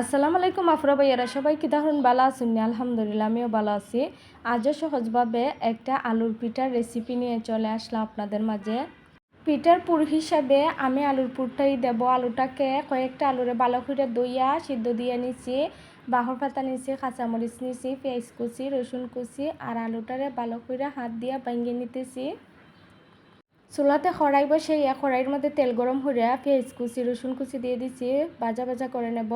আসসালামু আলাইকুম আফরা ভাইয়ারা। সবাই কি তখন ভালো আছেন আলহামদুলিল্লাহ, আমিও ভালো আছি। আজও সহজভাবে একটা আলুর পিঠার রেসিপি নিয়ে চলে আসলাম আপনাদের মাঝে। পিঠার পুর হিসাবে আমি আলুর পুরটাই দেব। আলুটাকে কয়েকটা আলুরে ভালো করে দইয়া সিদ্ধ দিয়ে নিছি। বাহর পাতা নিছি, কাঁচামরিচ নিছি, পেঁয়াজ কুচি, রসুন কুচি, আর আলুটারে ভালো করে হাত দিয়া ভাঙিয়ে নিতেছি। চুলাতে খড়াই বসে ইয়া খড়াইয়ের মধ্যে তেল গরম হইয়া পেঁয়াজ কুচি রসুন কুচি দিয়ে দিচ্ছি ভাজা ভাজা করে নেব।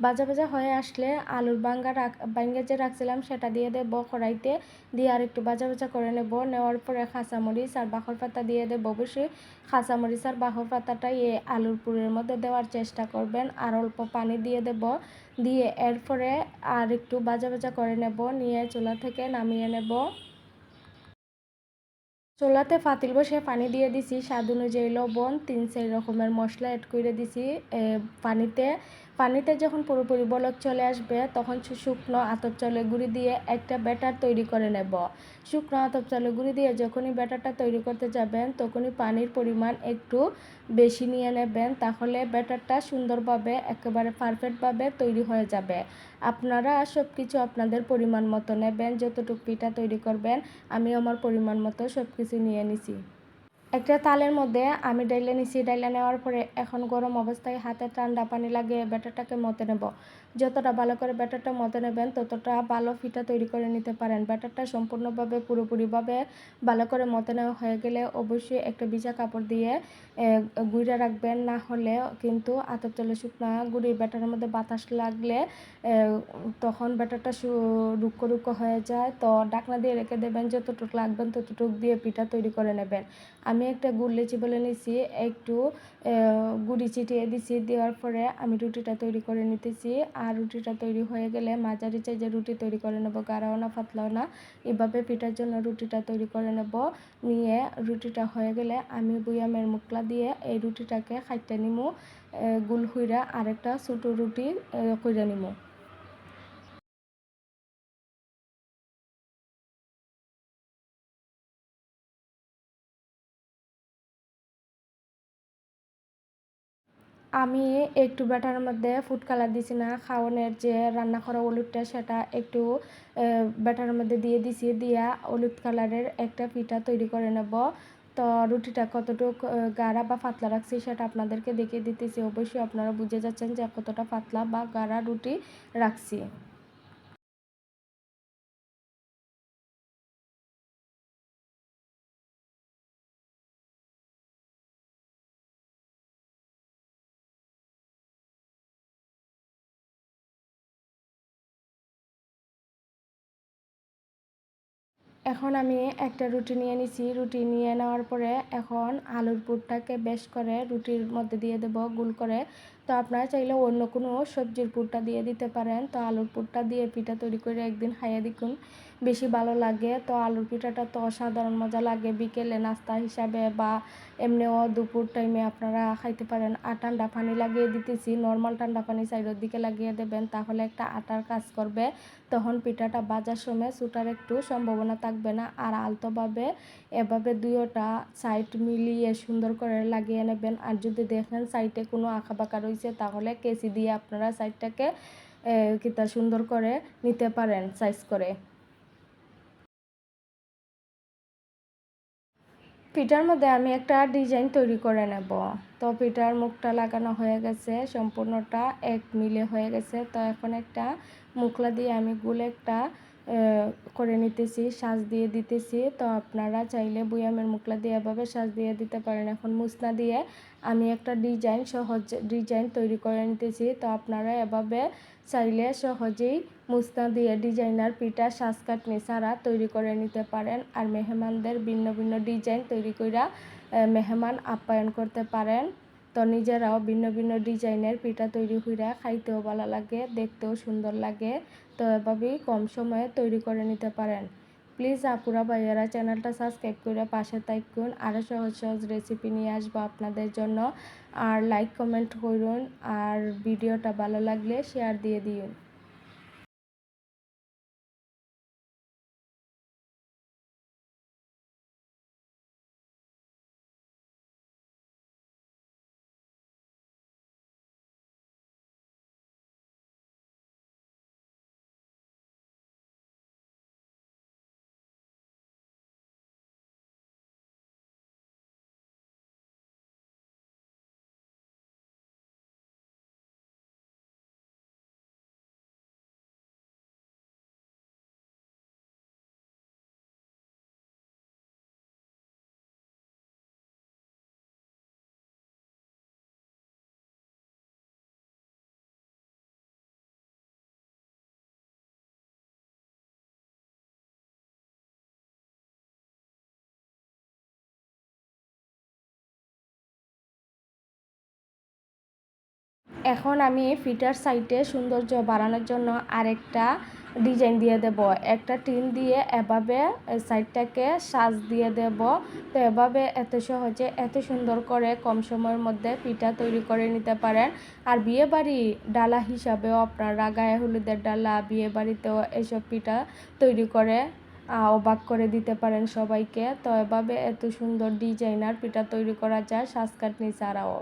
ভাজা ভাজা হয়ে আসলে আলুর বাঙ্গা রাখ বাঙ্গা যে রাখছিলাম সেটা দিয়ে দেব কড়াইতে দিয়ে আর একটু ভাজা ভাজা করে নেব। নেওয়ার পরে খাঁচামরিচ আর বাখর পাতা দিয়ে দেব অবশ্যই খাঁচামরিচ আর বাখর পাতাটা এই আলুর পুরের মধ্যে দেওয়ার চেষ্টা করবেন। আর অল্প পানি দিয়ে দেব। দিয়ে এরপরে আর একটু ভাজা ভাজা করে নেব। নিয়ে চুলা থেকে নামিয়ে নেব। চোলাতে ফাতিল বসে পানি দিয়ে দিছি, স্বাদ অনুযায়ী লবণ, তিন চার রকমের মশলা অ্যাড করে দিছি পানিতে পানিতে যখন পুরোপুরি বলক চলে আসবে, তখন শুকনো আতপ চালের গুঁড়ি দিয়ে একটা ব্যাটার তৈরি করে নেব। শুকনো আতপ চালের গুঁড়ি দিয়ে যখনই ব্যাটারটা তৈরি করতে যাবেন, তখনই পানির পরিমাণ একটু বেশি নিয়ে নেবেন, তাহলে ব্যাটারটা সুন্দরভাবে, একেবারে পারফেক্টভাবে তৈরি হয়ে যাবে। আপনারা সব কিছু আপনাদের পরিমাণ মতো নেবেন, যতটুকু পিঠা তৈরি করবেন আমি আমার পরিমাণ মতো সব কিছু নিয়ে নিছি। একটা তালের মধ্যে আমি ডাইলে নিছি, ডাইলে নেওয়ার পরে এখন গরম অবস্থায় হাতে ঠান্ডা পানি লাগিয়ে ব্যাটারটাকে মতে নেব। যতটা ভালো করে ব্যাটারটা মতে নেবেন, ততটা ভালো ফিটা তৈরি করে নিতে পারেন। ব্যাটারটা সম্পূর্ণভাবে, পুরোপুরিভাবে ভালো করে মতে নেওয়া হয়ে গেলে অবশ্যই একটা ভিজা কাপড় দিয়ে গুঁড়ে রাখবেন। না হলে কিন্তু আতপ চলে শুকনা গুঁড়ির ব্যাটারের মধ্যে বাতাস লাগলে তখন ব্যাটারটা রুক্ষ রুক্ষ হয়ে যায়। তো ডাকনা দিয়ে রেখে দেবেন, যতটুক লাগবেন ততটুক দিয়ে পিঠা তৈরি করে নেবেন। আমি একটা গুড় লেচি বলে নিছি, একটু গুড়ি চিটিয়ে দিছি, দেওয়ার পরে আমি রুটিটা তৈরি করে নিতেছি। আর রুটিটা তৈরি হয়ে গেলে মাঝারি চাই যে রুটি তৈরি করে নেব, গাঢ়াও না, পাতলাও না। এভাবে পিঠার জন্য রুটিটা তৈরি করে নেব। নিয়ে রুটিটা হয়ে গেলে আমি বুয়ামের মুকলা দিয়ে এই রুটিটাকে খাইতে নিমু গুল হুইরা আরেকটা ছোটো রুটি কইরা নিমু। আমি একটু ব্যাটার মধ্যে ফুড কালার দিছি না, খাওয়ানোর যে রান্না করা হলুদটা সেটা একটু ব্যাটার মধ্যে দিয়ে দিছি, দিয়া হলুদ কালারের একটা পিঠা তৈরি করে নেব। তো রুটিটা কতটুকু গাড়া বা পাতলা রাখছি সেটা আপনাদেরকে দেখিয়ে দিতেছি। অবশ্যই আপনারা বুঝে যাচ্ছেন যে কতটা পাতলা বা গাড়া রুটি রাখছি। এখন আমি একটা রুটি নিয়ে নিছি। রুটি নিয়ে নেওয়ার পরে এখন আলুর পুরটাকে বেশ করে রুটির মধ্যে দিয়ে দেব গুল করে। তো আপনারা চাইলে অন্য কোনো সবজির পুরটা দিয়ে দিতে পারেন। তো আলুর পুরটা দিয়ে পিঠা তৈরি করে একদিন খাইয়ে দেখুন। বেশি ভালো লাগে। তো আলুর পিঠাটা তো অসাধারণ মজা লাগে। বিকেলে নাস্তা হিসাবে বা এমনিও দুপুর টাইমে আপনারা খাইতে পারেন। আর ঠান্ডা পানি লাগিয়ে দিতেছি। নর্মাল ঠান্ডা পানি সাইডের দিকে লাগিয়ে দেবেন। তাহলে একটা আটার কাজ করবে। তখন পিঠাটা বাজার সময় ছুটার একটু সম্ভাবনা থাকবে না। আর আলতোভাবে এভাবে দুইটা সাইড মিলিয়ে সুন্দর করে লাগিয়ে নেবেন। আর যদি দেখেন সাইডে কোনো আঁকা বাঁকা রয়েছে, তাহলে কেসি দিয়ে আপনারা সাইডটাকে কিতা সুন্দর করে নিতে পারেন সাইজ করে। পিঠার মধ্যে আমি একটা ডিজাইন তৈরি করে নেব। তো পিঠার মুখটা লাগানো হয়ে গেছে, সম্পূর্ণটা এক মিলে হয়ে গেছে। তো এখন একটা মুখলা দিয়ে আমি গুলে একটা করে নিতেছি, সাজ দিয়ে দিতেছি। তো আপনারা চাইলে বুয়ামের মুখলা দিয়ে এভাবে সাজ দিয়ে দিতে পারেন। এখন মুসনা দিয়ে আমি একটা ডিজাইন সহজ ডিজাইন তৈরি করে নিতেছি। তো আপনারা এভাবে চাইলে সহজেই মুসনা দিয়ে ডিজাইনার পিঠা সাজ কাটনি ছাড়া তৈরি করে নিতে পারেন। আর মেহমানদের ভিন্ন ভিন্ন ডিজাইন তৈরি করে মেহমান আপ্যায়ন করতে পারেন। তো নিজেরাও ভিন্ন ভিন্ন ডিজাইনের পিঠা তৈরি হইরা খাইতেও ভালো লাগে, দেখতেও সুন্দর লাগে। তো এভাবেই কম সময়ে তৈরি করে নিতে পারেন। প্লিজ আপুরা ভাইয়ারা চ্যানেলটা সাবস্ক্রাইব করে পাশে থাকুন। আরও সহজ সহজ রেসিপি নিয়ে আসব আপনাদের জন্য। আর লাইক, কমেন্ট করুন। আর ভিডিওটা ভালো লাগলে শেয়ার দিয়ে দিন। এখন আমি ফিটার সাইডে সৌন্দর্য বাড়ানোর জন্য আরেকটা ডিজাইন দিয়ে দেব। একটা টিন দিয়ে এভাবে সাইডটাকে সাজ দিয়ে দেব। তো এভাবে এত সহজে এত সুন্দর করে কম সময়ের মধ্যে পিঠা তৈরি করে নিতে পারেন। আর বিয়ে বাড়ি ডালা হিসাবেও আপনারা গায়ে হলুদের ডালা, বিয়ে বাড়িতেও এসব পিঠা তৈরি করে অবাক করে দিতে পারেন সবাইকে। তো এভাবে এত সুন্দর ডিজাইনার পিঠা তৈরি করা যায় শ্বাসকাটনি ছাড়াও।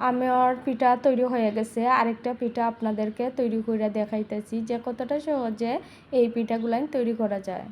আমার পিঠা তৈরি হয়ে গেছে। আরেকটা পিঠা আপনাদেরকে তৈরি করে দেখাইতেছি যে কতটা সহজে এই পিঠাগুলাই তৈরি করা যায়।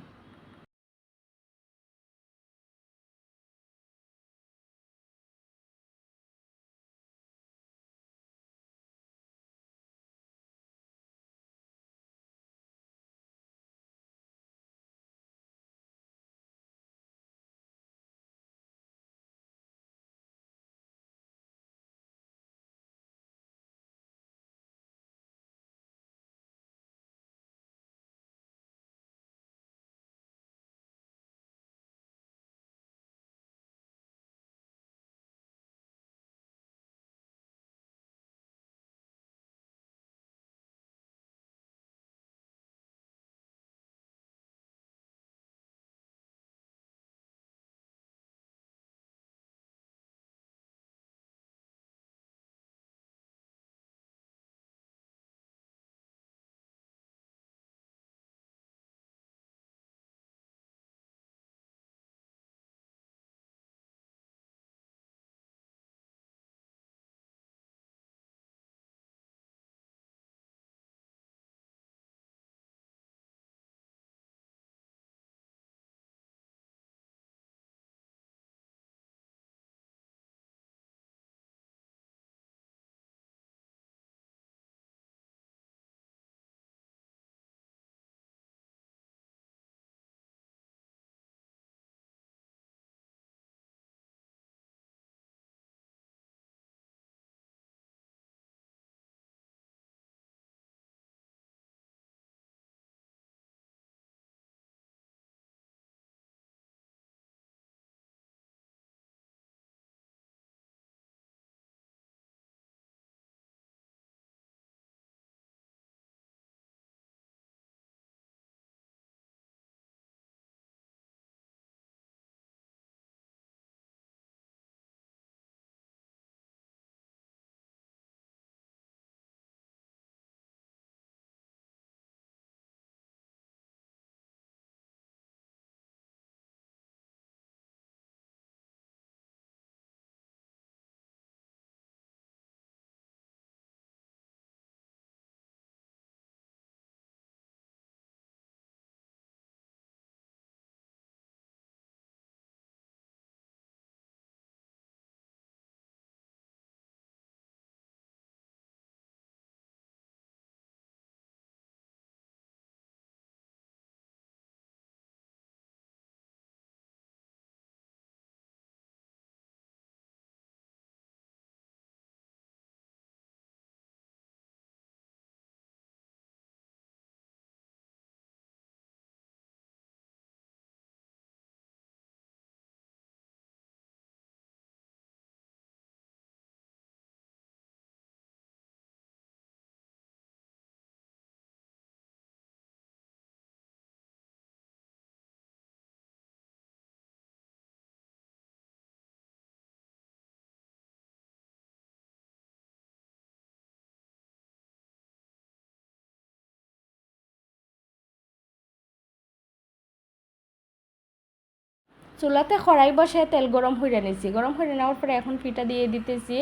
চুলাতে খড়াই বসে তেল গরম হয়ে নিয়েছি গরম হয়ে নেওয়ার পরে এখন ফিটা দিয়ে দিতেছি।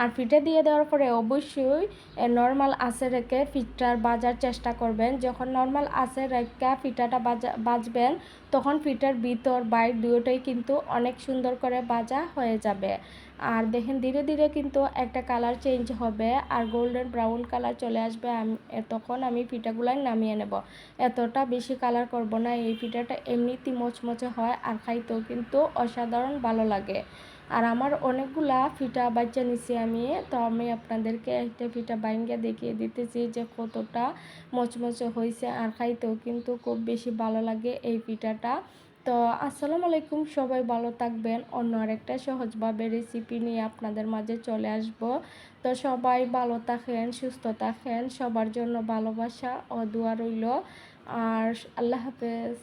আর ফিটা দিয়ে দেওয়ার পরে অবশ্যই নর্মাল আছে রেখে ফিটার বাজার চেষ্টা করবেন। যখন নর্মাল আছে রেখে ফিটাটা বাজা, বাজবেন, তখন ফিটার ভিতর বাইর দুটোই কিন্তু অনেক সুন্দর করে বাজা হয়ে যাবে। আর দেখেন ধীরে ধীরে কিন্তু একটা কালার চেঞ্জ হবে আর গোল্ডেন ব্রাউন কালার চলে আসবে, আমি তখন আমি পিঠাগুলাই নামিয়ে নেব। এতটা বেশি কালার করব না, এই পিঠাটা এমনিতেই মচমচে হয় আর খাইতেও কিন্তু অসাধারণ ভালো লাগে। আর আমার অনেকগুলা পিঠা বাচ্চা নিছি আমি, তো আমি আপনাদেরকে একটা পিঠা বাইঙ্গা দেখিয়ে দিতেছি যে কতটা মচমচে হয়েছে আর খাইতেও কিন্তু খুব বেশি ভালো লাগে এই পিঠাটা তো আসসালামু আলাইকুম, সবাই ভালো থাকবেন। অন্য আরেকটা সহজভাবে রেসিপি নিয়ে আপনাদের মাঝে চলে আসব। তো সবাই ভালো থাকেন, সুস্থ থাকেন, সবার জন্য ভালোবাসা ও দোয়া রইল। আর আল্লাহ হাফেজ।